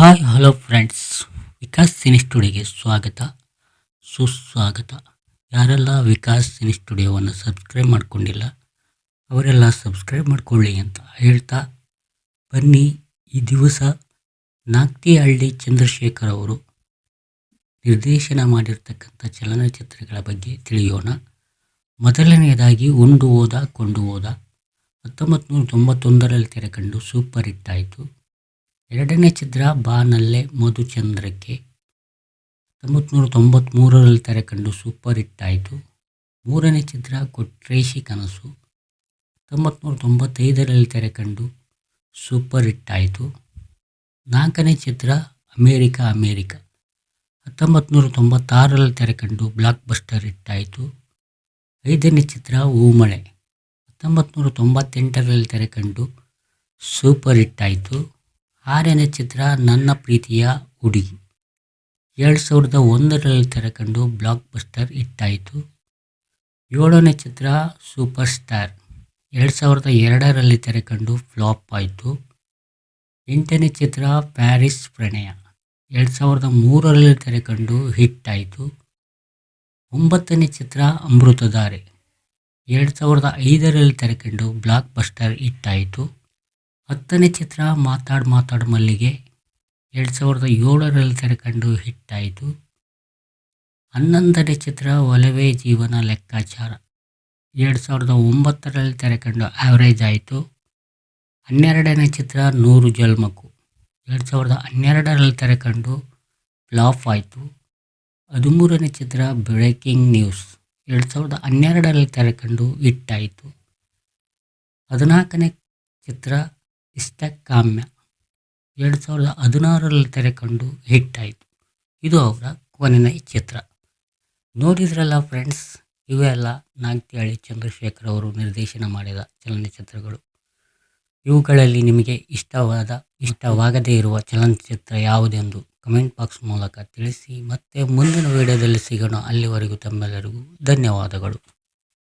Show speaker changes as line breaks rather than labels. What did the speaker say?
Hi hello friends Vikas cine ಸ್ಟುಡಿಯೋಗೆ ಸ್ವಾಗತ. ಸುಸ್ವಾಗತ. ಯಾರೆಲ್ಲ ವಿಕಾಸ್ ಸಿನಿ ಸ್ಟುಡಿಯೋವನ್ನು ಸಬ್ಸ್ಕ್ರೈಬ್ ಮಾಡಿಕೊಂಡಿಲ್ಲ, ಅವರೆಲ್ಲ ಸಬ್ಸ್ಕ್ರೈಬ್ ಮಾಡ್ಕೊಳ್ಳಿ ಅಂತ ಹೇಳ್ತಾ ಬನ್ನಿ ಈ ದಿವಸ ನಾಗ್ತಿಹಳ್ಳಿ ಚಂದ್ರಶೇಖರ್ ಅವರು ನಿರ್ದೇಶನ ಮಾಡಿರ್ತಕ್ಕಂಥ ಚಲನಚಿತ್ರಗಳ ಬಗ್ಗೆ ತಿಳಿಯೋಣ. ಮೊದಲನೆಯದಾಗಿ ಉಂಡು ಹೋದ, ಕೊಂಡು ಹೋದ. ಹತ್ತೊಂಬತ್ತು ನೂರ ತೊಂಬತ್ತೊಂದರಲ್ಲಿ ತೆರೆಕಂಡು ಸೂಪರ್ ಹಿಟ್ ಆಯಿತು. ಎರಡನೇ ಚಿತ್ರ ಬಾನಲ್ಲೆ ಮಧುಚಂದ್ರಕ್ಕೆ. ತೊಂಬತ್ನೂರ ತೊಂಬತ್ತ್ಮೂರರಲ್ಲಿ ತೆರೆಕಂಡು ಸೂಪರ್ ಹಿಟ್ ಆಯಿತು. ಮೂರನೇ ಚಿತ್ರ ಕೊಟ್ರೇಶಿ ಕನಸು. ತೊಂಬತ್ನೂರ ನೂರ ತೊಂಬತ್ತೈದರಲ್ಲಿ ತೆರೆಕಂಡು ಸೂಪರ್ ಹಿಟ್ ಆಯಿತು. ನಾಲ್ಕನೇ ಚಿತ್ರ ಅಮೇರಿಕ ಅಮೇರಿಕ. ಹತ್ತೊಂಬತ್ತು ನೂರ ತೊಂಬತ್ತಾರರಲ್ಲಿ ತೆರೆಕಂಡು ಬ್ಲಾಕ್ ಬಸ್ಟರ್ ಹಿಟ್ ಆಯಿತು. ಐದನೇ ಚಿತ್ರ ಹೂಮಳೆ ಹತ್ತೊಂಬತ್ತು ನೂರ ತೊಂಬತ್ತೆಂಟರಲ್ಲಿ ತೆರೆಕಂಡು ಸೂಪರ್ ಹಿಟ್ ಆಯಿತು. ಆರನೇ ಚಿತ್ರ ನನ್ನ ಪ್ರೀತಿಯ ಹುಡುಗಿ. ಎರಡು ಸಾವಿರದ ಒಂದರಲ್ಲಿ ತೆರೆಕಂಡು ಬ್ಲಾಕ್ ಬಸ್ಟರ್ ಹಿಟ್ಟಾಯಿತು ಏಳನೇ ಚಿತ್ರ ಸೂಪರ್ ಸ್ಟಾರ್ ಎರಡು ಸಾವಿರದ ಎರಡರಲ್ಲಿ ತೆರೆಕಂಡು ಫ್ಲಾಪ್ ಆಯಿತು. ಎಂಟನೇ ಚಿತ್ರ ಪ್ಯಾರಿಸ್ ಪ್ರಣಯ. ಎರಡು ಸಾವಿರದ ಮೂರರಲ್ಲಿ ತೆರೆಕಂಡು ಹಿಟ್ ಆಯಿತು. ಒಂಬತ್ತನೇ ಚಿತ್ರ ಅಮೃತಧಾರೆ. ಎರಡು ಸಾವಿರದ ಐದರಲ್ಲಿ ತೆರೆಕಂಡು ಬ್ಲಾಕ್ ಬಸ್ಟರ್ ಹಿಟ್ ಹತ್ತನೇ ಚಿತ್ರ ಮಾತಾಡ್ ಮಾತಾಡ್ ಮಲ್ಲಿಗೆ ಎರಡು ಸಾವಿರದ ಏಳರಲ್ಲಿ ತೆರೆಕಂಡು ಹಿಟ್ಟಾಯಿತು. ಹನ್ನೊಂದನೇ ಚಿತ್ರ ಒಲವೇ ಜೀವನ ಲೆಕ್ಕಾಚಾರ. ಎರಡು ಸಾವಿರದ ಒಂಬತ್ತರಲ್ಲಿ ತೆರೆಕಂಡು ಆವರೇಜ್ ಆಯಿತು. ಹನ್ನೆರಡನೇ ಚಿತ್ರ ನೂರು ಜಲ್ಮಕ್ಕು. ಎರಡು ಸಾವಿರದ ಹನ್ನೆರಡರಲ್ಲಿ ತೆರೆಕಂಡು ಫ್ಲಾಫ್ ಆಯಿತು. ಹದಿಮೂರನೇ ಚಿತ್ರ ಬ್ರೇಕಿಂಗ್ ನ್ಯೂಸ್. ಎರಡು ಸಾವಿರದ ಹನ್ನೆರಡರಲ್ಲಿ ತೆರೆಕಂಡು ಹಿಟ್ಟಾಯಿತು. ಹದಿನಾಲ್ಕನೇ ಚಿತ್ರ ಇಷ್ಟ ಕಾಮ್ಯ ಎರಡು ಸಾವಿರದ ಹದಿನಾರರಲ್ಲಿ ತೆರೆಕೊಂಡು ಹಿಟ್ ಆಯಿತು ಇದು ಅವರ ಕೊನೆಯ ಚಿತ್ರ. ನೋಡಿದ್ರಲ್ಲ ಫ್ರೆಂಡ್ಸ್, ಇವೆಲ್ಲ ನಾಗ್ತಿಹಳ್ಳಿ ಚಂದ್ರಶೇಖರ್ ಅವರು ನಿರ್ದೇಶನ ಮಾಡಿದ ಚಲನಚಿತ್ರಗಳು. ಇವುಗಳಲ್ಲಿ ನಿಮಗೆ ಇಷ್ಟವಾದ, ಇಷ್ಟವಾಗದೇ ಇರುವ ಚಲನಚಿತ್ರ ಯಾವುದೆಂದು ಕಮೆಂಟ್ ಬಾಕ್ಸ್ ಮೂಲಕ ತಿಳಿಸಿ ಮತ್ತೆ ಮುಂದಿನ ವಿಡಿಯೋದಲ್ಲಿ ಸಿಗೋಣ. ಅಲ್ಲಿವರೆಗೂ ತಮ್ಮೆಲ್ಲರಿಗೂ ಧನ್ಯವಾದಗಳು.